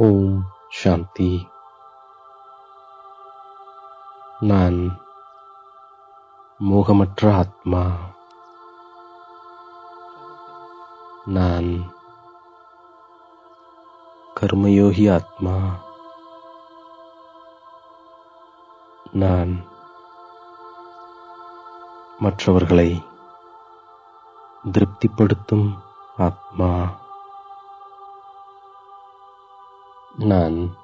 ஓம் சாந்தி நான் மோகமற்ற ஆத்மா நான் கர்மயோகி ஆத்மா நான் மற்றவர்களை திருப்திப்படுத்தும் ஆத்மா நான்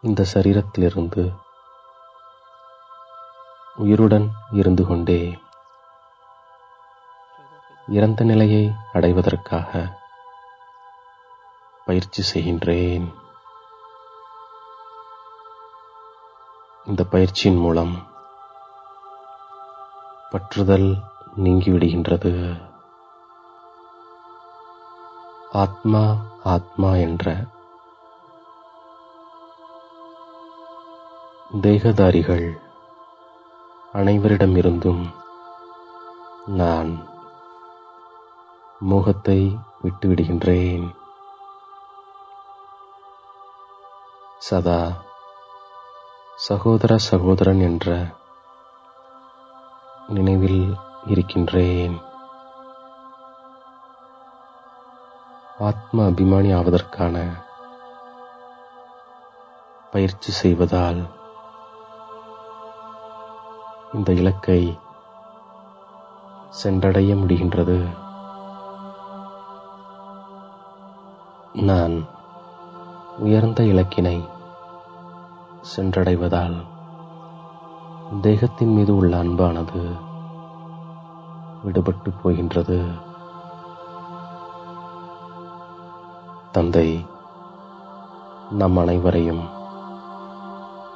இந்த சரீரத்திலிருந்து உயிருடன் இருந்து கொண்டே இறந்த நிலையை அடைவதற்காக பயிற்சி செய்கின்றேன். இந்த பயிற்சியின் மூலம் பற்றுதல் நீங்கிவிடுகின்றது. ஆத்மா ஆத்மா என்ற தேகதாரிகள் அனைவரிடமிருந்தும் நான் மோகத்தை விட்டுவிடுகின்றேன். சதா சகோதர சகோதரன் என்ற நினைவில் இருக்கின்றேன். ஆத்ம அபிமானி ஆவதற்கான பயிற்சி செய்வதால் இந்த இலக்கை சென்றடைய முடிகின்றது. நான் உயர்ந்த இலக்கினை சென்றடைவதால் தேகத்தின் மீது உள்ள அன்பானது விடுபட்டு போகின்றது. தந்தை நம் அனைவரையும்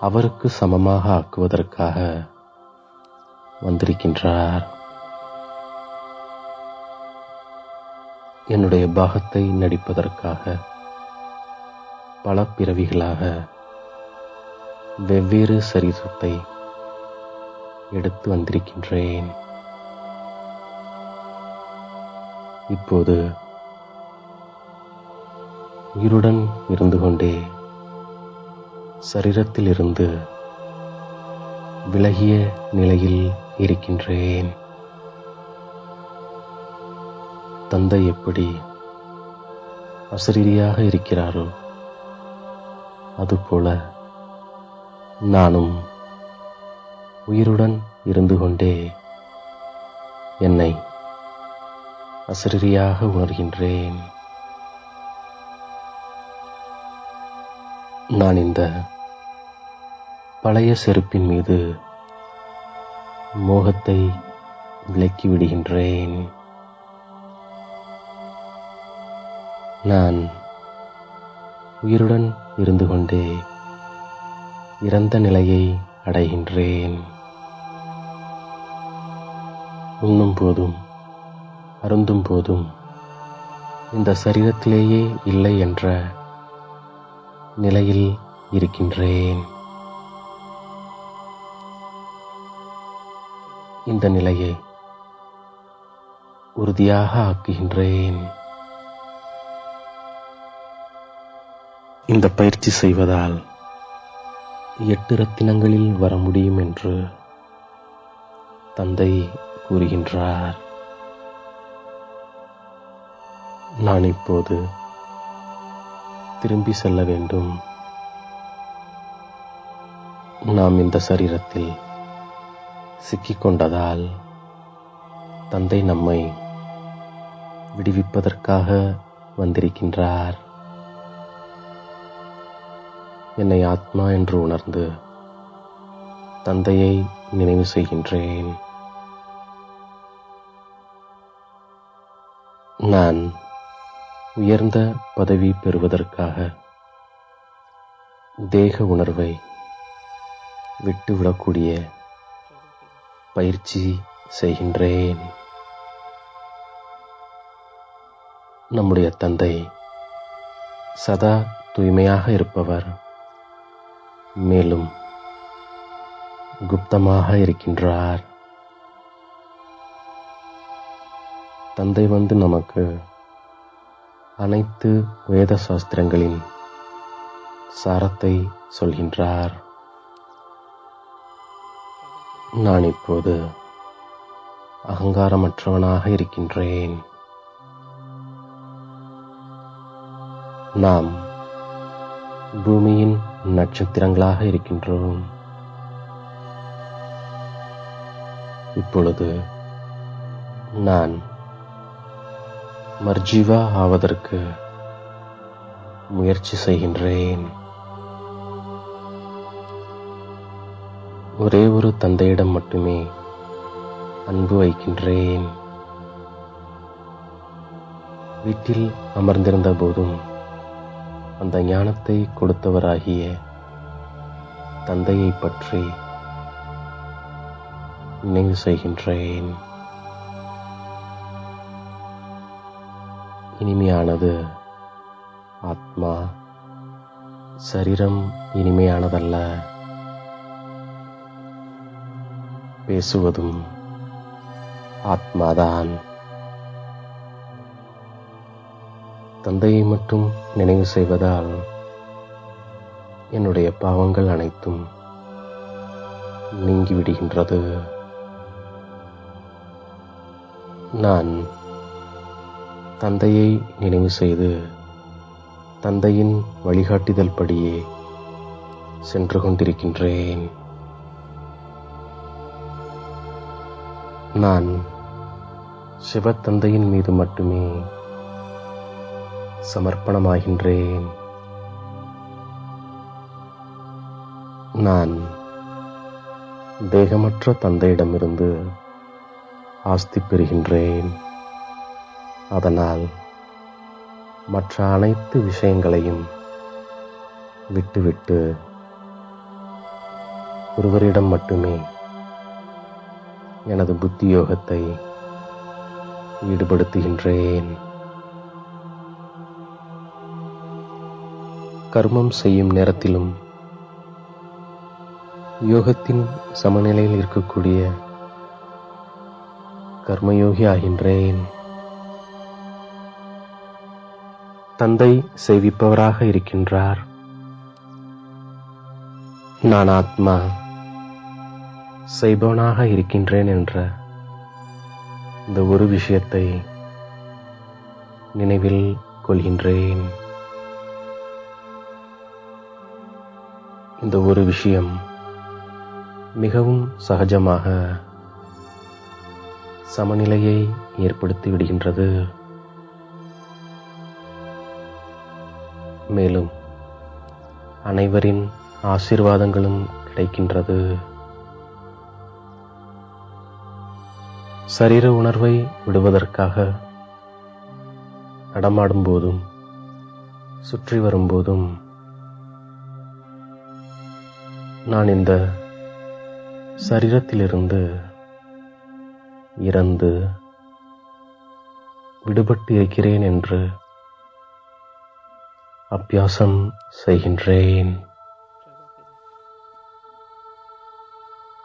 அவருக்கு சமமாக ஆக்குவதற்காக வந்திருக்கின்றார். என்னுடைய பாகத்தை நடிப்பதற்காக பல பிறவிகளாக வெவ்வேறு சரீரத்தை எடுத்து வந்திருக்கின்றேன். இப்போது உயிருடன் இருந்து கொண்டே சரீரத்திலிருந்து விலகிய நிலையில் இருக்கின்றேன். தந்தை எப்படி அசரீரியாக இருக்கிறாரோ அதுபோல நானும் உயிருடன் இருந்து கொண்டே என்னை அசரீரியாக உணர்கின்றேன். நான் இந்த பழைய செருப்பின் மீது மோகத்தை விலக்கி விடுகின்றேன். நான் உயிருடன் இருந்து கொண்டே இறந்த நிலையை அடைகின்றேன். உண்ணும் போதும் அருந்தும் போதும் இந்த சரீரத்திலேயே இல்லை என்ற நிலையில் இருக்கின்றேன். இந்த நிலையை உறுதியாக ஆக்குகின்றேன். இந்த பயிற்சி செய்வதால் எட்டு ரத்தினங்களில் வர முடியும் என்று தந்தை கூறுகின்றார். நான் இப்போது திரும்பி செல்ல வேண்டும். நாம் இந்த சரீரத்தில் சிக்கிக்கொண்டதால் தந்தை நம்மை விடுவிப்பதற்காக வந்திருக்கின்றார். என்னை ஆத்மா என்று உணர்ந்து தந்தையை நினைவு செய்கின்றேன். நான் உயர்ந்த பதவி பெறுவதற்காக தேக உணர்வை விட்டுவிடக்கூடிய பயிற்சி செய்கின்றேன். நம்முடைய தந்தை சதா தூய்மையாக இருப்பவர். மேலும் குப்தமாக இருக்கின்றார். தந்தை வந்து நமக்கு அனைத்து வேத சாஸ்திரங்களின் சாரத்தை சொல்கின்றார். நான் இப்போது அகங்காரமற்றவனாக இருக்கின்றேன். நாம் பூமியின் நட்சத்திரங்களாக இருக்கின்றோம். இப்பொழுது நான் மர்ஜீவா ஆவதற்கு முயற்சி செய்கின்றேன். ஒரே ஒரு தந்தையிடம் மட்டுமே அன்பு வைக்கின்றேன். வீட்டில் அமர்ந்திருந்த போதும் அந்த ஞானத்தை கொடுத்தவராகிய தந்தையை பற்றி நினைவு செய்கின்றேன். இனிமையானது ஆத்மா. சரீரம் இனிமையானதல்ல. பேசுவதும் ஆத்மாதான். தந்தையை மட்டும் நினைவு செய்வதால் என்னுடைய பாவங்கள் அனைத்தும் நீங்கிவிடுகின்றது. நான் தந்தையை நினைவு செய்து தந்தையின் வழிகாட்டுதல் படியே சென்று கொண்டிருக்கின்றேன். நான் சிவத்தந்தையின் மீது மட்டுமே சமர்ப்பணமாகின்றேன். நான் தேகமற்ற தந்தையிடமிருந்து ஆஸ்தி பெறுகின்றேன். அதனால் மற்ற அனைத்து விஷயங்களையும் விட்டுவிட்டு ஒருவரிடம் மட்டுமே எனது புத்தி யோகத்தை ஈடுபடுத்துகின்றேன். கர்மம் செய்யும் நேரத்திலும் யோகத்தின் சமநிலையில் இருக்கக்கூடிய கர்மயோகி ஆகின்றேன். தந்தை சேவிப்பவராக இருக்கின்றார். நான் ஆத்மா. செய்பவனாக இருக்கின்றேன் என்ற இந்த ஒரு விஷயத்தை நினைவில் கொள்கின்றேன். இந்த ஒரு விஷயம் மிகவும் சகஜமாக சமநிலையை ஏற்படுத்தி விடுகின்றது. மேலும் அனைவரின் ஆசீர்வாதங்களும் கிடைக்கின்றது. சரீர உணர்வை விடுவதற்காக நடமாடும் போதும் சுற்றி வரும்போதும் நான் இந்த சரீரத்திலிருந்து இறந்து விடுபட்டு இருக்கிறேன் என்று அபியாசம் செய்கின்றேன்.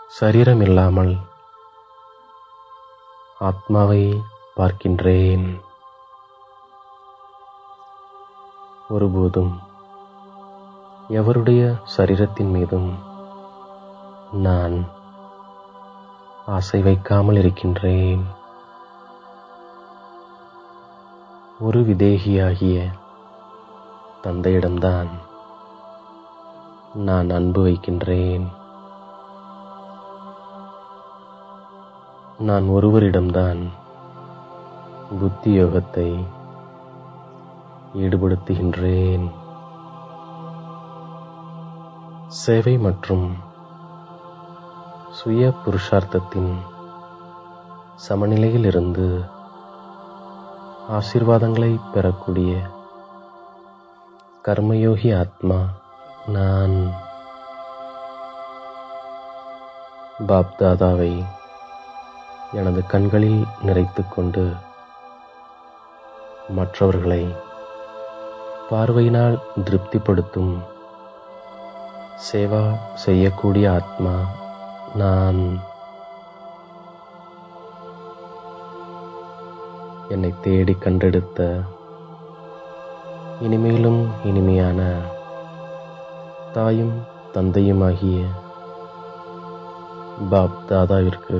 சரீரம் இல்லாமல் ஆத்மாவை பார்க்கின்றேன். ஒருபோதும் எவருடைய சரீரத்தின் மீதும் நான் ஆசை வைக்காமல் இருக்கின்றேன். ஒரு விதேகியாகிய தந்தையிடம்தான் நான் அன்பு வைக்கின்றேன். நான் ஒருவரிடம்தான் புத்தி யோகத்தை ஈடுபடுத்துகின்றேன். சேவை மற்றும் சுய புருஷார்த்தத்தின் சமநிலையில் இருந்து ஆசீர்வாதங்களை பெறக்கூடிய கர்மயோகி ஆத்மா நான். பாப்தாதாவை எனது கண்களில் நிறைத்து கொண்டு மற்றவர்களை பார்வையினால் திருப்திப்படுத்தும் சேவா செய்யக்கூடிய ஆத்மா நான். என்னை தேடி கண்டெடுத்த இனிமேலும் இனிமையான தாயும் தந்தையுமாகிய பாப் தாதாவிற்கு